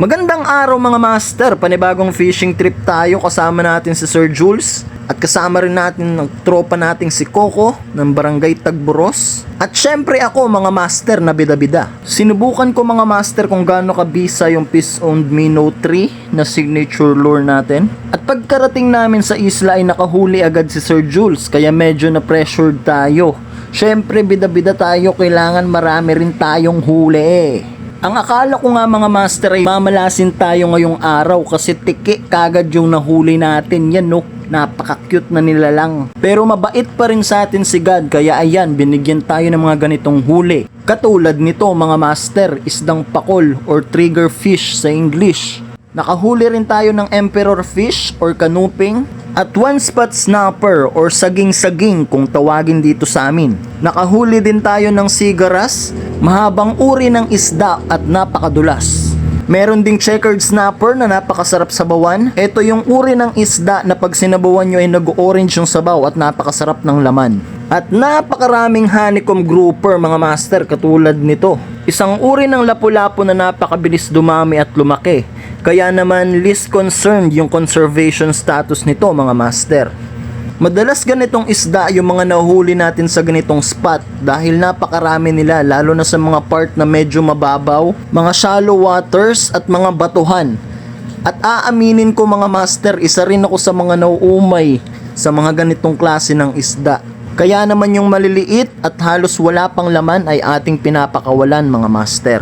Magandang araw mga master, panibagong fishing trip tayo kasama natin si Sir Jules at kasama rin natin ng tropa nating si Coco ng Barangay Tagburos. At syempre ako mga master na bida-bida. Sinubukan ko mga master kung gaano kabisa yung Peace Owned Minnow 3 na signature lure natin. At pagkarating namin sa isla ay nakahuli agad si Sir Jules kaya medyo na pressured tayo. Syempre bida-bida tayo, kailangan marami rin tayong huli eh. Ang akala ko nga mga master ay mamalasin tayo ngayong araw kasi tiki kagad yung nahuli natin yan no. Napaka-cute na nila lang. Pero mabait pa rin sa atin si God kaya ayan binigyan tayo ng mga ganitong huli. Katulad nito mga master, isdang pakol or trigger fish sa English. Nakahuli rin tayo ng emperor fish or kanuping at one spot snapper or saging-saging kung tawagin dito sa amin. Nakahuli din tayo ng sigaras, mahabang uri ng isda at napakadulas. Meron ding checkered snapper na napakasarap sabawan. Ito yung uri ng isda na pag sinabawan nyo ay nag-orange yung sabaw at napakasarap ng laman. At napakaraming honeycomb grouper mga master katulad nito. Isang uri ng lapu-lapu na napakabilis dumami at lumaki. Kaya naman least concerned yung conservation status nito mga master. Madalas ganitong isda yung mga nahuli natin sa ganitong spot dahil napakarami nila lalo na sa mga part na medyo mababaw, mga shallow waters at mga batuhan. At aaminin ko mga master, isa rin ako sa mga nauumay sa mga ganitong klase ng isda. Kaya naman yung maliliit at halos wala pang laman ay ating pinapakawalan mga master.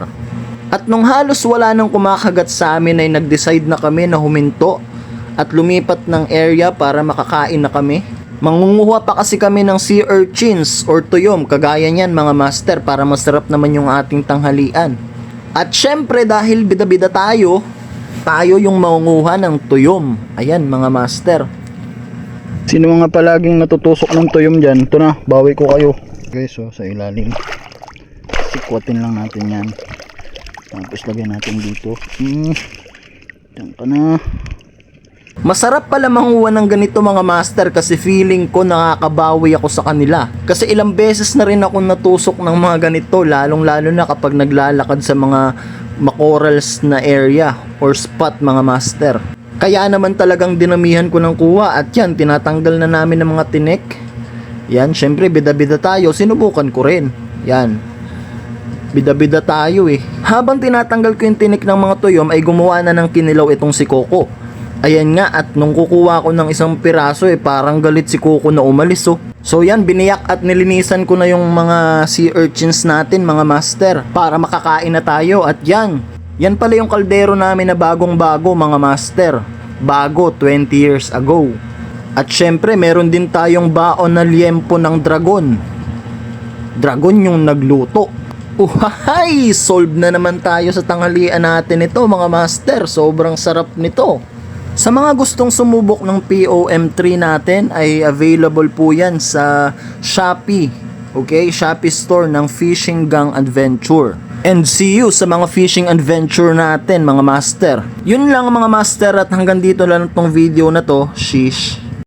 At nung halos wala nang kumakagat sa amin ay nag-decide na kami na huminto at lumipat ng area para makakain na kami. Mangunguha pa kasi kami ng sea urchins or tuyom kagaya niyan mga master para masarap naman yung ating tanghalian. At syempre dahil bida-bida tayo, tayo yung mangunguha ng tuyom. Ayan mga master. Sino mga palaging natutusok ng tuyom dyan? Ito na, bawi ko kayo. Guys, so sa ilalim. Sikwatin lang natin yan. Tapos lagyan natin dito. Hmm. Diyan ka na. Masarap pala manguha ng ganito mga master kasi feeling ko nakakabawi ako sa kanila. Kasi ilang beses na rin ako natusok ng mga ganito lalong lalo na kapag naglalakad sa mga makorals na area or spot mga master. Kaya naman talagang dinamihan ko ng kuha at yan tinatanggal na namin ng mga tinik. Yan syempre bida-bida tayo sinubukan ko rin. Yan bida-bida tayo eh. Habang tinatanggal ko yung tinik ng mga tuyom ay gumawa na ng kinilaw itong si Coco. Ayan nga at nung kukuha ko ng isang piraso eh parang galit si Coco na umalis oh. So yan biniyak at nilinisan ko na yung mga sea urchins natin mga master para makakain na tayo at yan. Yan pala yung kaldero namin na bagong bago mga master. Bago 20 years ago. At syempre meron din tayong baon na liempo ng dragon. Dragon yung nagluto. Uhay! Solve na naman tayo sa tanghalian natin ito mga master. Sobrang sarap nito. Sa mga gustong sumubok ng POM3 natin ay available po yan sa Shopee. Okay? Shopee store ng Fishing Gang Adventure. And see you sa mga fishing adventure natin mga master. Yun lang mga master at hanggang dito lang itong video na to. Shish.